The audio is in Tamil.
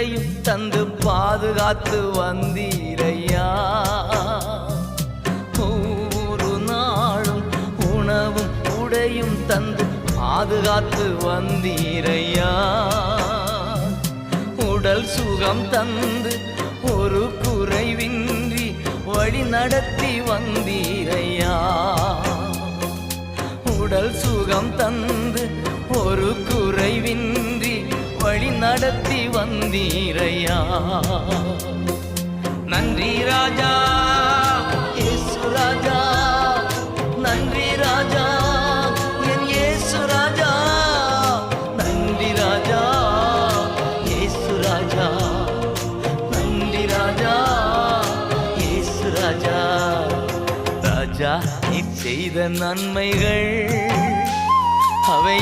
உயிரையும் தந்து பாதுகாத்து வந்தீரையா? ஒவ்வொரு நாளும் உணவும் உடையும் தந்து பாதுகாத்து வந்தீரையா? உடல் சுகம் தந்து ஒரு குறைவின்றி வழி நடத்தி வந்தீரையா? உடல் சுகம் தந்து ஒரு குறைவின்றி நடத்தி வந்தீரையா? நன்றி ராஜா இயேசு ராஜா நன்றி ராஜா என் இயேசு ராஜா நன்றி ராஜா இயேசு ராஜா நன்றி ராஜா இயேசு ராஜா. ராஜா நீ செய்த நன்மைகள் அவை